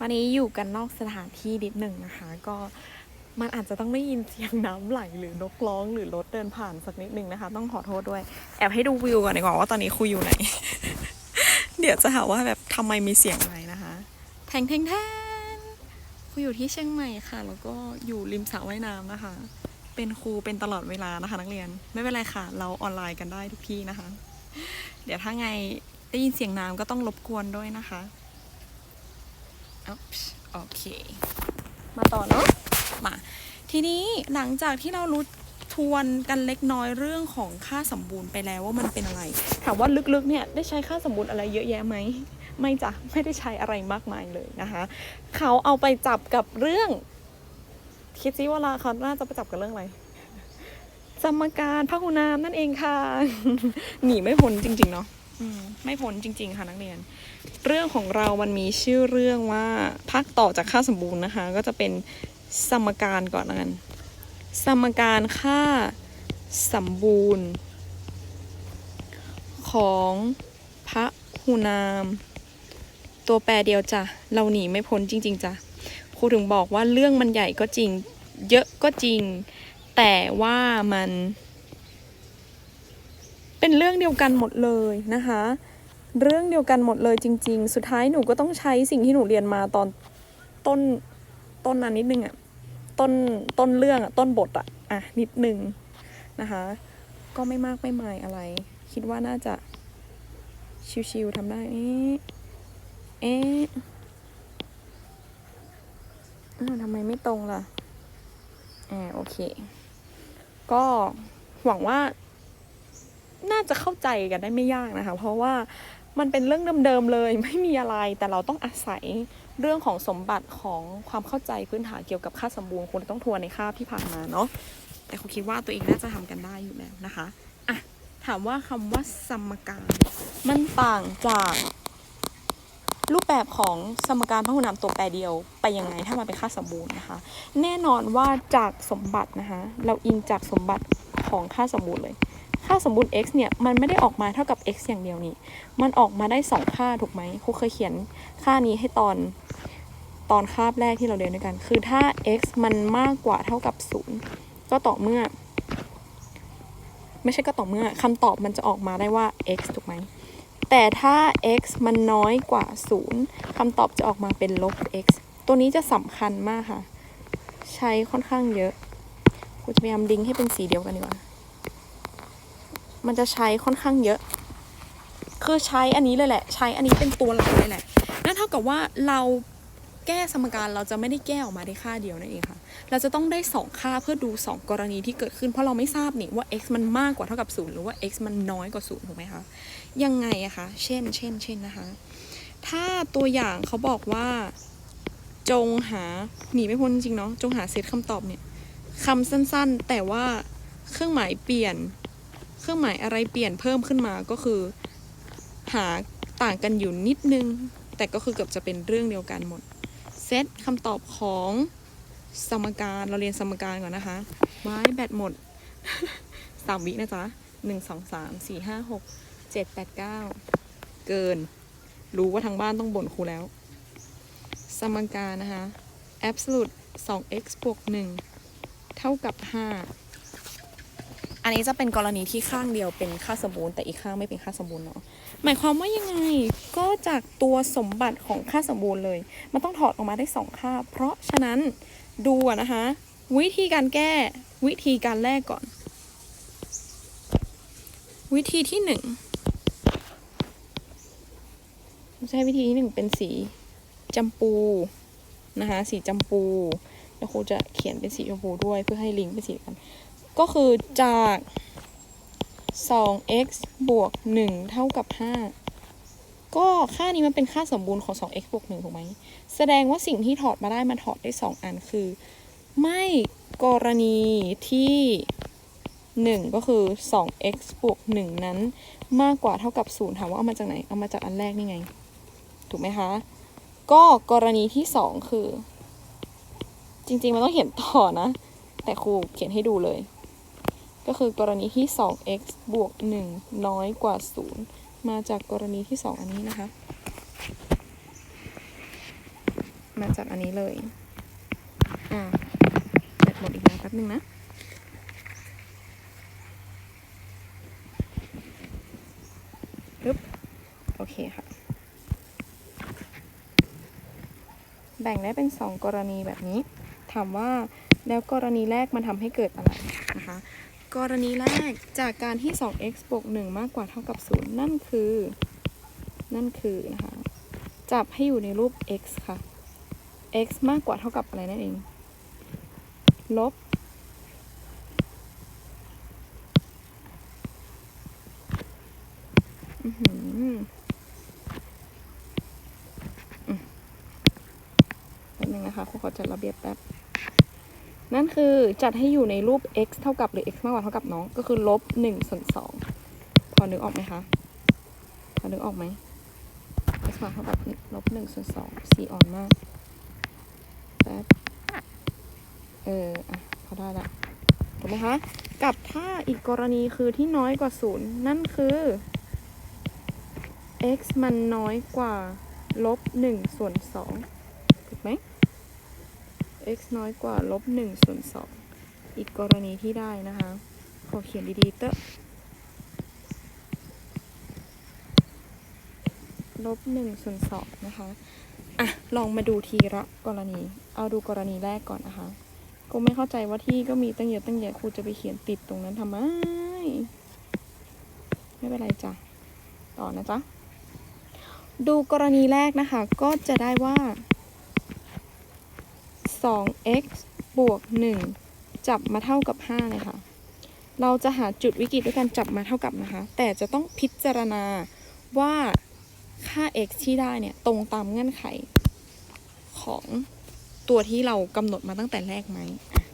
วันนี้อยู่กันนอกสถานที่นิดหนึ่งนะคะ ก็มันอาจจะต้องได้ยินเสียงน้ำไหลหรือนกร้องหรือรถเดินผ่านสักนิดหนึ่งนะคะ ต้องขอโทษด้วย แอบให้ดูวิวก่อนดีกว่าว่าตอนนี้คุยอยู่ไหน เดี๋ยวจะหาว่าแบบทำไมมีเสียงอะไรนะคะแทงแทงแทงคุยอยู่ที่เชียงใหม่ค่ะ แล้วก็อยู่ริมสระว่ายน้ำนะคะ เป็นครูเป็นตลอดเวลานะคะ นักเรียนไม่เป็นไรค่ะ เราออนไลน์กันได้ทุกที่นะคะ เดี๋ยวถ้าไงได้ยินเสียงน้ำก็ต้องรบกวนด้วยนะคะ โอเค มาต่อเนาะมา ทีนี้หลังจากที่เรารู้ทวนกันเล็กน้อยเรื่องของค่าสมบูรณ์ไปแล้วว่ามันเป็นอะไร ถามว่าลึกๆเนี่ยได้ใช้ค่าสมบูรณ์อะไรเยอะแยะไหมไม่จ้ะไม่ได้ใช้อะไรมากมายเลยนะคะ เขาเอาไปจับกับเรื่อง คิดซิว่าลาเขาน่าจะไปจับกับเรื่องอะไรสมการพหุนามนั่นเองค่ะ หนีไม่พ้นจริง ๆ เนาะ อืมไม่พ้นจริง ๆ ค่ะนักเรียน เรื่องของเรามันมีชื่อเรื่องว่าพักต่อจากค่าสมบูรณ์นะคะ ก็จะเป็นสมการก่อนละกันสมการค่าสมบูรณ์ ของพระหูนาม ตัวแปรเดียวจ้ะเราหนีไม่พ้นจริง ๆจ้ะครูถึงบอกว่าเรื่องมันใหญ่ก็จริง เยอะก็จริง แต่ว่ามัน เป็นเรื่องเดียวกันหมดเลยนะคะ เรื่องเดียวกันหมดเลยจริง ๆ สุดท้ายหนูก็ต้องใช้สิ่งที่หนูเรียนมาตอนต้นต้นนั้นนิดนึงอะต้นต้นเรื่องอะต้นบทอะอะนิดนึงนะคะ ก็ไม่มากไม่มายอะไร คิดว่าน่าจะชิวๆทำได้เอ๊ะเอ๊ะทำไมไม่ตรงล่ะอ่าโอเค ก็หวังว่า น่าจะเข้าใจกันได้ไม่ยากนะคะ เพราะว่ามันเป็นเรื่องเดิมๆเลยไม่มีอะไรแต่เราต้องอาศัยเรื่องของสมบัติของความเข้าใจพื้นฐานเกี่ยวกับค่าสมบูรณ์คุณต้องทวนในค่าที่ผ่านมาเนาะแต่คุณคิดว่าตัวเองน่าจะทำกันได้อยู่แล้วนะคะอะถามว่าคำว่าสมการมันต่างจากรูปแบบของสมการพหุนามตัวแปรเดียวไปยังไงถ้ามันเป็นค่าสมบูรณ์นะคะ แน่นอนว่าจากสมบัตินะคะเราอิงจากสมบัติของค่าสมบูรณ์เลย ค่าสมบูรณ์ x เนี่ยมันไม่ได้ออกมาเท่ากับ x อย่างเดียวนี่ มันออกมาได้สองค่าถูกไหมครูเคยเขียนค่านี้ให้ตอนตอนคาบแรกที่เราเรียนด้วยกัน คือถ้า x มันมากกว่าเท่ากับ 0 ก็ต่อเมื่อ ไม่ใช่ก็ต่อเมื่อคำตอบมันจะออกมาได้ว่า x ถูกไหม แต่ถ้า x มันน้อยกว่า 0คำตอบจะออกมาเป็นลบ x ตัวนี้จะสำคัญมากค่ะ ใช้ค่อนข้างเยอะครูจะพยายามลิงให้เป็นสีเดียวกันดีกว่า มันจะใช้ค่อนข้างเยอะ คือใช้อันนี้เลยแหละ ใช้อันนี้เป็นตัวหลักเลยแหละนั่นเท่ากับว่าเราแก้สมการเราจะไม่ได้แก้ออกมาได้ค่าเดียวนั่นเองค่ะ เราจะต้องได้สองค่าเพื่อดูสองกรณีที่เกิดขึ้น เพราะเราไม่ทราบนี่ว่า x มันมากกว่าเท่ากับ 0 หรือว่า x มันน้อยกว่า 0 ถูกไหมคะ ยังไงอะคะ เช่น เช่น เช่นนะคะ ถ้าตัวอย่างเขาบอกว่า จงหา หนีไม่พ้นจริงเนาะ จงหาเซตคำตอบเนี่ยคำสั้นๆ แต่ว่าเครื่องหมายเปลี่ยน เครื่องหมายอะไรเปลี่ยนเพิ่มขึ้นมาก็คือ หาต่างกันอยู่นิดนึง แต่ก็คือเกือบจะเป็นเรื่องเดียวกันหมดเซตคำตอบของสมการเราเรียนสมการก่อนนะคะไว้แบตหมดสามวินะจ๊ะหนึ่งสองสามสี่ห้าหกเจ็ดแปดเก้าเกิน รู้ว่าทางบ้านต้องบ่นครูแล้ว สมการนะคะ absolute 2x บวก1เท่ากับ 5 อันนี้จะเป็นกรณีที่ข้างเดียวเป็นค่าสมบูรณ์แต่อีกข้างไม่เป็นค่าสมบูรณ์เนาะหมายความว่ายังไงก็จากตัวสมบัติของค่าสมบูรณ์เลย มันต้องถอดออกมาได้สองค่า เพราะฉะนั้นดูนะคะ วิธีการแก้วิธีการแรกก่อน วิธีที่หนึ่งใช้วิธีที่หนึ่งเป็นสีจำปูนะคะ สีจำปูแล้วครูจะเขียนเป็นสีชมพูด้วยเพื่อให้ลิงก์เป็นสีกัน ก็คือจาก 2x บวก 1 เท่ากับ 5 ก็ค่านี้มันเป็นค่าสมบูรณ์ของ 2x บวก 1 ถูกไหม แสดงว่าสิ่งที่ถอดมาได้มันถอดได้ 2 อันคือ ไม่กรณีที่ 1 ก็คือ 2x บวก 1 นั้น มากกว่าเท่ากับ 0 ถามว่าเอามาจากไหน เอามาจากอันแรกนี่ไง ถูกไหมคะ ก็กรณีที่ 2 คือ จริง ๆ มันต้องเขียนต่อนะ แต่ครูเขียนให้ดูเลย ก็คือกรณีที่ 2x บวก 1 น้อยกว่า 0 มาจากกรณีที่ 2 อันนี้นะคะ มาจากอันนี้เลย อ่าแบตหมดอีกแล้วแป๊บนึงนะปึ๊บโอเคค่ะ แบ่งได้เป็นสองกรณีแบบนี้ ถามว่าแล้วกรณีแรกมันทำให้เกิดอะไรนะคะ กรณีแรกจากการที่ 2x บวก1มากกว่าเท่ากับ 0 นั่นคือ นั่นคือนะคะ จับให้อยู่ในรูป x ค่ะ x มากกว่าเท่ากับอะไรนั่นเอง ลบ อื้อหืออืมแป๊บนึงนะคะขอจัดระเบียบแป๊บ นั่นคือจัดให้อยู่ในรูป x เท่ากับหรือ x มากกว่าเท่ากับน้อง ก็คือลบหนึ่งส่วนสองพอนึกออกไหมคะ พอนึกออกไหม x มากเท่ากับลบหนึ่งส่วนสองสีอ่อนมากแป๊บเอออะพอได้ละถูกไหมคะ กับถ้าอีกกรณีคือที่น้อยกว่าศูนย์นั่นคือ x มันน้อยกว่าลบหนึ่งส่วนสองถูกไหม x น้อยกว่าลบหนึ่งส่วนสองอีกกรณีที่ได้นะคะ ขอเขียนดีๆเตอะลบหนึ่งส่วนสองนะคะ อะ ลองมาดูทีละกรณี เอาดูกรณีแรกก่อนนะคะ ก็ไม่เข้าใจว่าที่ก็มีตั้งเยอะตั้งแยะครูจะไปเขียนติดตรงนั้นทำไม ไม่เป็นไรจ้ะ ต่อนะจ๊ะ ดูกรณีแรกนะคะ ก็จะได้ว่า 2x บวก 1 จับมาเท่ากับ 5 เลยค่ะ เราจะหาจุดวิกฤตด้วยการจับมาเท่ากับนะคะ แต่จะต้องพิจารณาว่าค่า x ที่ได้เนี่ยตรงตามเงื่อนไขของตัวที่เรากำหนดมาตั้งแต่แรกไหม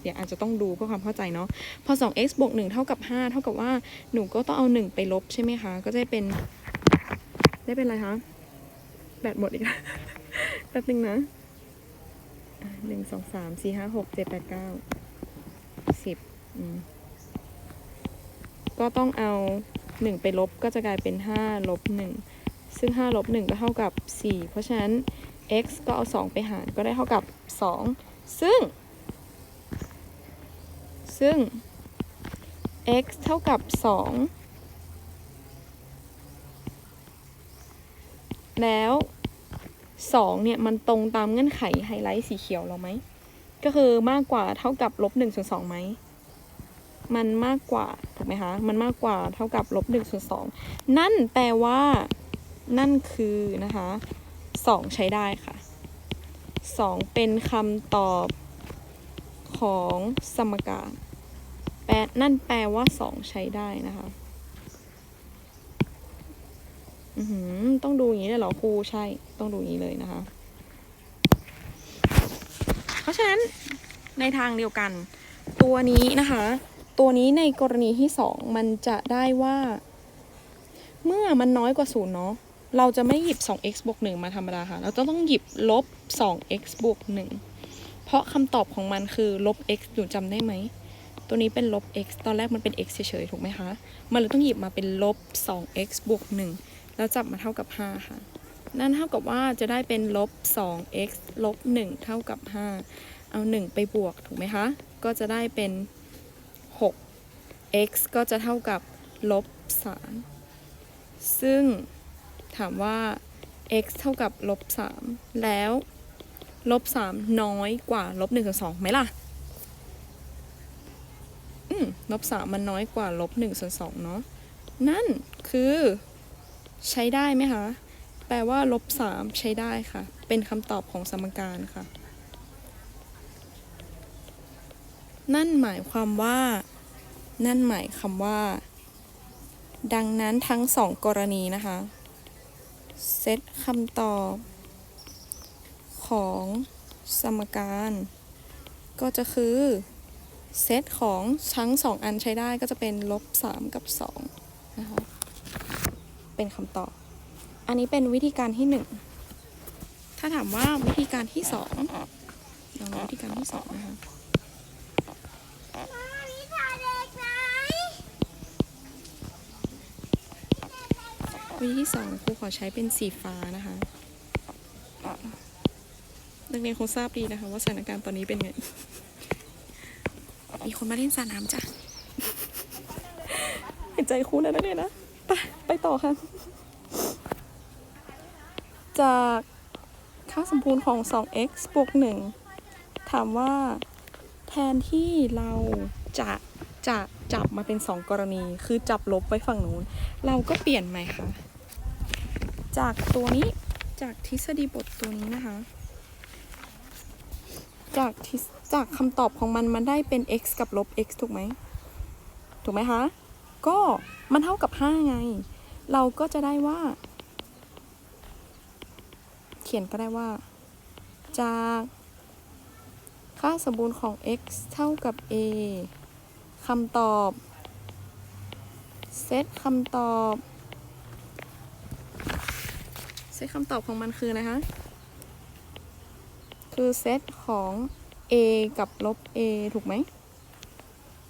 เดี๋ยวอาจจะต้องดูเพื่อความเข้าใจเนาะ พอ 2x บวก 1 เท่ากับ 5 เท่ากับว่าหนูก็ต้องเอา 1 ไปลบใช่ไหมคะ ก็จะเป็น ได้เป็นอะไรคะ แบตหมดอีกแล้วแป๊บนึงนะ หนึ่งสองสามสี่ห้าหกเจ็ดแปดเก้าสิบก็ต้องเอาหนึ่งไปลบก็จะกลายเป็นห้าลบหนึ่งซึ่งห้าลบหนึ่งก็เท่ากับสี่เพราะฉะนั้น x ก็เอาสองไปหารก็ได้เท่ากับสองซึ่ง ซึ่ง x เท่ากับสองแล้ว สองเนี่ยมันตรงตามเงื่อนไขไฮไลท์สีเขียวเราไหม ก็คือมากกว่าเท่ากับลบหนึ่งส่วนสองไหม มันมากกว่าถูกไหมคะ มันมากกว่าเท่ากับลบหนึ่งส่วนสองนั่นแปลว่า นั่นคือนะคะสองใช้ได้ค่ะสองเป็นคำตอบของสมการแปลนั่นแปลว่าสองใช้ได้นะคะ อือหือ ต้องดูอย่างนี้เลยเหรอครูใช่ต้องดูอย่างนี้เลยนะคะ เพราะฉะนั้นในทางเดียวกัน ตัวนี้นะคะ ตัวนี้ในกรณีที่สองมันจะได้ว่า เมื่อมันน้อยกว่าศูนย์เนาะเราจะไม่หยิบ 2x บวก1มาธรรมดาค่ะ เราจะต้องหยิบลบ 2x บวก1เพราะคำตอบของมันคือลบ x หนูจำได้ไหม ตัวนี้เป็นลบ x ตอนแรกมันเป็น x เฉยๆ ถูกไหมคะ มันเลยต้องหยิบมาเป็นลบ 2x บวก1 แล้วจับมาเท่ากับ 5 ค่ะ นั่นเท่ากับว่าจะได้เป็นลบ 2x ลบ 1 เท่ากับ 5 เอา 1 ไปบวกถูกไหมคะ ก็จะได้เป็น 6 x ก็จะเท่ากับลบ 3 ซึ่งถามว่า x เท่ากับลบ 3 แล้วลบ 3 น้อยกว่าลบ1ส่วน2ไหมล่ะอืมลบ3มันน้อยกว่าลบ1ส่วน2เนาะนั่นคือ ใช้ได้ไหมคะ แปลว่าลบสามใช้ได้ค่ะ เป็นคำตอบของสมการค่ะ นั่นหมายความว่า นั่นหมายคำว่า ดังนั้นทั้งสองกรณีนะคะ เซตคำตอบ ของสมการ ก็จะคือ เซตของทั้งสองอันใช้ได้ก็จะเป็นลบสามกับสองนะคะ เป็นคำตอบ อันนี้เป็นวิธีการที่หนึ่ง ถ้าถามว่าวิธีการที่สองลองวิธีการที่สองนะคะวิธีที่สองครูขอใช้เป็นสีฟ้านะคะนักเรียนคงทราบดีนะคะ ว่าสถานการณ์ตอนนี้เป็นไง มีคนมาเล่นสระน้ำจ้ะเห็นใจครูนะนักเรียนนะ ไปไปต่อค่ะ จากค่าสมบูรณ์ของ 2x บวก 1 ถามว่าแทนที่เราจะจะจับมาเป็น 2 กรณี คือจับลบไว้ฝั่งนู้น เราก็เปลี่ยนใหม่ค่ะ จากตัวนี้จากทฤษฎีบทตัวนี้นะคะ จากทฤษจากคำตอบของมันมันได้เป็น x กับลบ x ถูกไหม ถูกไหมคะ ก็มันเท่ากับ 5 ไง เราก็จะได้ว่า เขียนก็ได้ว่า จากค่าสมบูรณ์ของ x เท่ากับ a คำตอบเซตคำตอบเซตคำตอบของมันคืออะคะ คือเซตของ a กับลบ a ถูกไหม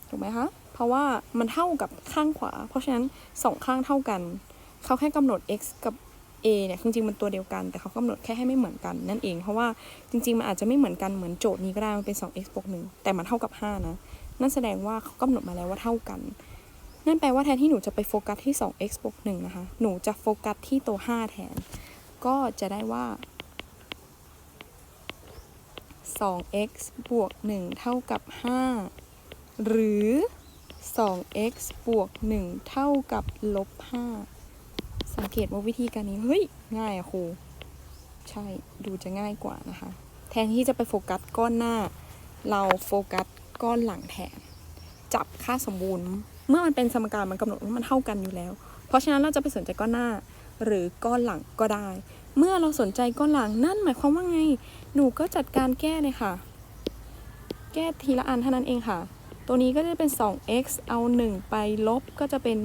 ถูกไหมคะ ราะว่ามันเท่ากับข้างขวา เพราะฉะนั้นสองข้างเท่ากัน เขาแค่กำหนด x กับ a เนี่ยจริงๆมันตัวเดียวกัน แต่เขากำหนดแค่ให้ไม่เหมือนกันนั่นเอง เพราะว่าจริงๆมันอาจจะไม่เหมือนกันเหมือนโจทย์นี้ก็ได้มันเป็น 2x บวก1แต่มันเท่ากับ 5 นะนั่นแสดงว่าเขากำหนดมาแล้วว่าเท่ากัน นั่นแปลว่าแทนที่หนูจะไปโฟกัสที่ 2x บวก1นะคะ หนูจะโฟกัสที่ตัว 5 แทน ก็จะได้ว่า 2x บวก1เท่ากับ 5 หรือ 2x บวก 1 เท่ากับลบ 5 สังเกตว่าวิธีการนี้ เฮ้ย ง่ายอะครู ใช่ ดูจะง่ายกว่านะคะ แทนที่จะไปโฟกัสก้อนหน้า เราโฟกัสก้อนหลังแทน จับค่าสมบูรณ์ เมื่อมันเป็นสมการมันกำหนดว่ามันเท่ากันอยู่แล้ว เพราะฉะนั้นเราจะไปสนใจก้อนหน้าหรือก้อนหลังก็ได้ เมื่อเราสนใจก้อนหลังนั่นหมายความว่าไง หนูก็จัดการแก้เลยค่ะ แก้ทีละอันเท่านั้นเองค่ะ ตัวนี้ก็จะเป็น 2x เอา 1 ไปลบก็จะเป็น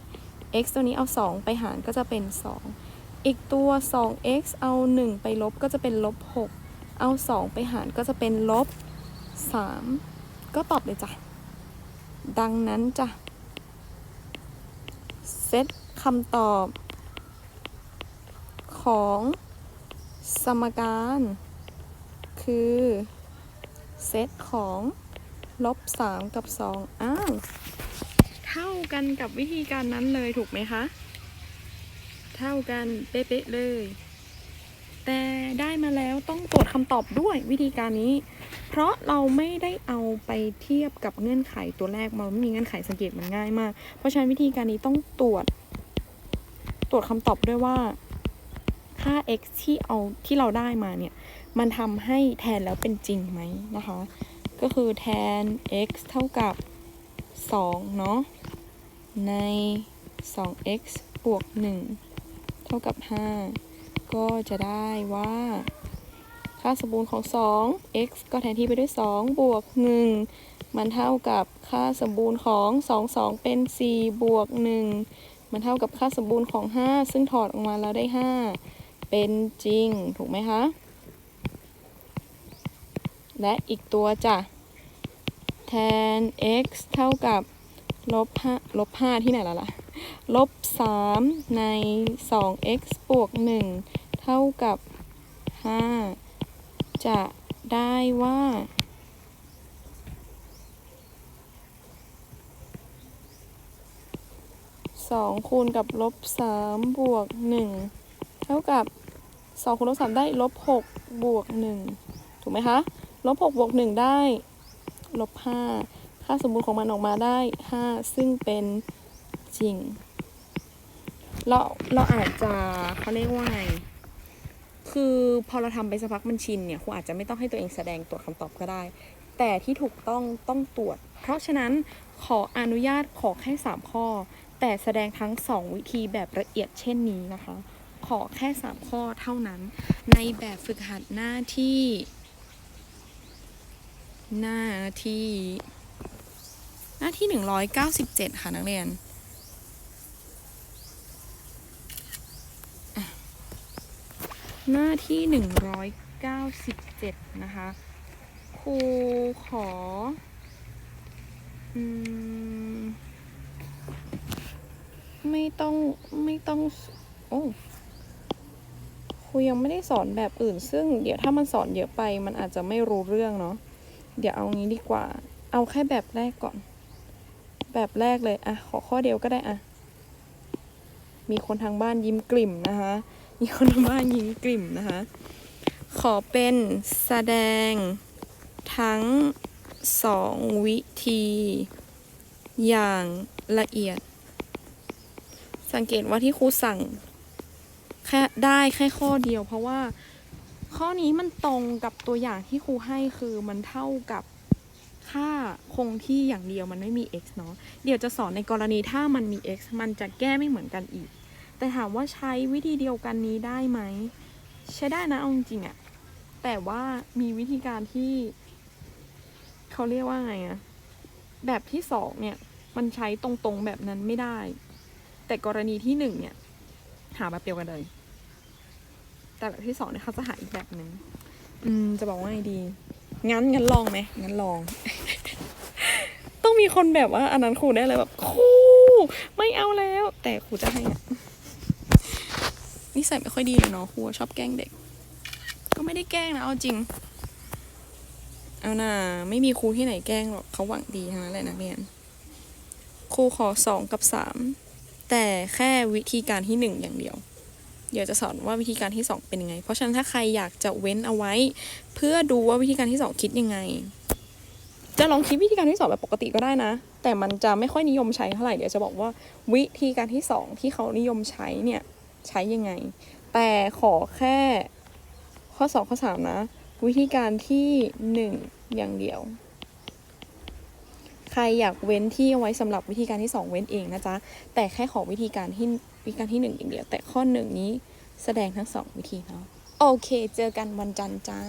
4 x ตัวนี้เอา 2 ไปหารก็จะเป็น 2 อีกตัว 2x เอา 1 ไปลบก็จะเป็นลบ 6 เอา 2 ไปหารก็จะเป็นลบ 3 ก็ตอบเลยจ้ะ ดังนั้นจ้ะ เซตคำตอบ ของสมการ คือ เซตของ ลบ3กับ2อ้าว เท่ากันกับวิธีการนั้นเลยถูกไหมคะ เท่ากันเป๊ะๆเลย แต่ได้มาแล้วต้องตรวจคำตอบด้วยวิธีการนี้ เพราะเราไม่ได้เอาไปเทียบกับเงื่อนไขตัวแรกมันไม่มีเงื่อนไขสังเกตมันง่ายมาก เพราะฉะนั้นวิธีการนี้ต้องตรวจ ตรวจคำตอบด้วยว่าค่า x ที่เอาที่เราได้มาเนี่ย มันทำให้แทนแล้วเป็นจริงไหมนะคะ ก็คือแทน x เท่ากับ 2 เนาะ ใน 2x บวก 1 เท่ากับ 5 ก็จะได้ว่า ค่าสมบูรณ์ของ 2 x ก็แทนที่ไปด้วย 2 บวก 1 มันเท่ากับค่าสมบูรณ์ของ 2 2 เป็น 4 บวก 1 มันเท่ากับค่าสมบูรณ์ของ 5 ซึ่งถอดออกมาแล้วได้ 5 เป็นจริง ถูกไหมคะ และอีกตัวจ้ะ แทน x เท่ากับลบ5ลบ5ที่ไหนแล้วล่ะ ลบ3ใน 2x บวก1เท่ากับ5จะได้ว่า2คูณกับลบ3บวก1เท่ากับ2คูณลบ3ได้ลบ6บวก1ถูกไหมคะ ลบ6บวก1ได้ ลบ5ค่าสมบูรณ์ของมันออกมาได้ 5 ซึ่งเป็นจริง เราเราอาจจะเขาเรียกว่าไงคือพอเราทำไปสักพักมันชินเนี่ยครูอาจจะไม่ต้องให้ตัวเองแสดงตรวจคำตอบก็ได้ แต่ที่ถูกต้องต้องตรวจ เพราะฉะนั้นขออนุญาตขอแค่ 3 ข้อ แต่แสดงทั้ง 2 วิธีแบบละเอียดเช่นนี้นะคะ ขอแค่ 3 ข้อเท่านั้น ในแบบฝึกหัดหน้าที่ หน้าที่ หน้าที่197ค่ะนักเรียนอ่หนึ่งร้อยเก้าที่197นะคะครูขออืมไม่ต้องไม่ต้อง โอ้ครูยังไม่ได้สอนแบบอื่น ซึ่งเดี๋ยวถ้ามันสอนเยอะไป มันอาจจะไม่รู้เรื่องเนาะ เดี๋ยวเอางี้ดีกว่า เอาแค่แบบแรกก่อน แบบแรกเลยอะขอข้อเดียวก็ได้อะมีคนทางบ้านยิ้มกลิ่มนะคะ มีคนทางบ้านยิ้มกลิ่มนะคะ ขอเป็นแสดงทั้งสองวิธี อย่างละเอียด สังเกตว่าที่ครูสั่งแค่ได้แค่ข้อเดียวเพราะว่า ข้อนี้มันตรงกับตัวอย่างที่ครูให้คือมันเท่ากับค่าคงที่อย่างเดียวมันไม่มี x เนาะเดี๋ยวจะสอนในกรณีถ้ามันมี x มันจะแก้ไม่เหมือนกันอีก แต่ถามว่าใช้วิธีเดียวกันนี้ได้ไหม ใช้ได้นะเอาจริงอะแต่ว่ามีวิธีการที่ เขาเรียกว่าไงอะแบบที่สองเนี่ย มันใช้ตรงๆแบบนั้นไม่ได้ แต่กรณีที่หนึ่งเนี่ย หาแบบเดียวกันเลย แต่แบบที่สองเนี่ยเขาจะหาอีกแบบหนึ่งอืมจะบอกว่าไงดี งั้นงั้นลองไหมงั้นลอง ต้องมีคนแบบว่า อันนั้นครูได้เลยแบบครูไม่เอาแล้ว แต่ครูจะให้อะนิสัยไม่ค่อยดีเลยเนาะครูชอบแกล้งเด็ก ก็ไม่ได้แกล้งนะเอาจริง เอาน่ะไม่มีครูที่ไหนแกล้งหรอกเขาหวังดีทั้งนั้นแหละนักเรียนครูขอสองกับสามแต่แค่วิธีการที่หนึ่งอย่างเดียว เดี๋ยวจะสอนว่าวิธีการที่สองเป็นยังไง เพราะฉะนั้นถ้าใครอยากจะเว้นเอาไว้ เพื่อดูว่าวิธีการที่สองคิดยังไง จะลองคิดวิธีการที่สองแบบปกติก็ได้นะ แต่มันจะไม่ค่อยนิยมใช้เท่าไหร่เดี๋ยวจะบอกว่าวิธีการที่สองที่เขานิยมใช้เนี่ยใช้ยังไง แต่ขอแค่ข้อสองข้อสามนะ วิธีการที่หนึ่งอย่างเดียวใครอยากเว้นที่เอาไว้สำหรับวิธีการที่สองเว้นเองนะจ๊ะ แต่แค่ขอวิธีการที่ วิธีการที่หนึ่งอย่างเดียว แต่ข้อหนึ่งนี้แสดงทั้งสองวิธีเนาะโอเค เจอกันวันจันทร์จ้า